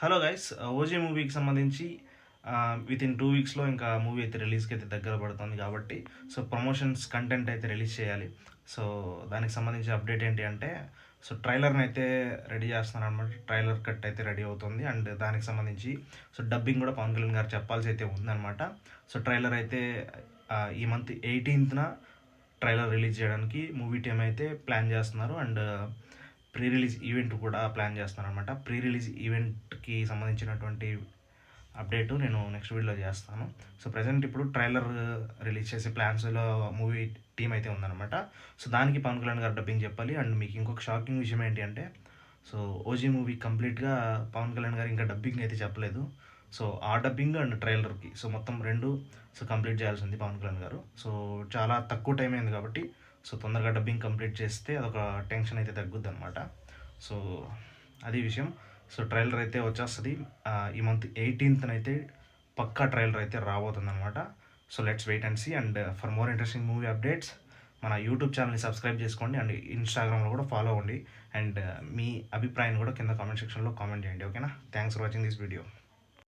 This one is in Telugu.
హలో గైస్ ఓజీ మూవీకి సంబంధించి విత్ ఇన్ టూ వీక్స్లో ఇంకా మూవీ అయితే రిలీజ్కి అయితే దగ్గర పడుతుంది కాబట్టి సో ప్రమోషన్స్ కంటెంట్ అయితే రిలీజ్ చేయాలి. సో దానికి సంబంధించి అప్డేట్ ఏంటి అంటే సో ట్రైలర్ని అయితే రెడీ చేస్తున్నారు అనమాట ట్రైలర్ కట్ అయితే రెడీ అవుతుంది. అండ్ దానికి సంబంధించి సో డబ్బింగ్ కూడా పవన్ కళ్యాణ్ గారు చెప్పాల్సి అయితే ఉందన్నమాట. సో ట్రైలర్ అయితే ఈ మంత్ ఎయిటీన్త్న ట్రైలర్ రిలీజ్ చేయడానికి మూవీ టీమ్ అయితే ప్లాన్ చేస్తున్నారు. అండ్ ప్రీ రిలీజ్ ఈవెంట్ కూడా ప్లాన్ చేస్తాను అనమాట ప్రీ రిలీజ్ ఈవెంట్కి సంబంధించినటువంటి అప్డేట్ నేను నెక్స్ట్ వీడియోలో చేస్తాను. సో ప్రజెంట్ ఇప్పుడు ట్రైలర్ రిలీజ్ చేసే ప్లాన్స్లో మూవీ టీం అయితే ఉందన్నమాట. సో దానికి పవన్ కళ్యాణ్ గారు డబ్బింగ్ చెప్పాలి. అండ్ మీకు ఇంకొక షాకింగ్ విషయం ఏంటి అంటే సో ఓజీ మూవీ కంప్లీట్గా పవన్ కళ్యాణ్ గారు ఇంకా డబ్బింగ్ అయితే చెప్పలేదు. సో ఆ డబ్బింగ్ అండ్ ట్రైలర్కి సో మొత్తం రెండు సో కంప్లీట్ చేయాల్సింది పవన్ కళ్యాణ్ గారు. సో చాలా తక్కువ టైం అయింది కాబట్టి సో తొందరగా డబ్బింగ్ కంప్లీట్ చేస్తే అదొక టెన్షన్ అయితే తగ్గుద్ది అనమాట సో అది విషయం. సో ట్రైలర్ అయితే వచ్చేస్తుంది. ఈ మంత్ ఎయిటీన్త్న అయితే పక్కా ట్రైలర్ అయితే రాబోతుంది అనమాట so let's wait and see and for more interesting movie updates మన యూట్యూబ్ ఛానల్ని సబ్స్క్రైబ్ చేసుకోండి అండ్ ఇన్స్టాగ్రామ్లో కూడా ఫాలో అవ్వండి. అండ్ మీ అభిప్రాయాన్ని కూడా కింద కామెంట్ సెక్షన్లో కామెంట్ చేయండి. ఓకేనా? Thanks for watching this video.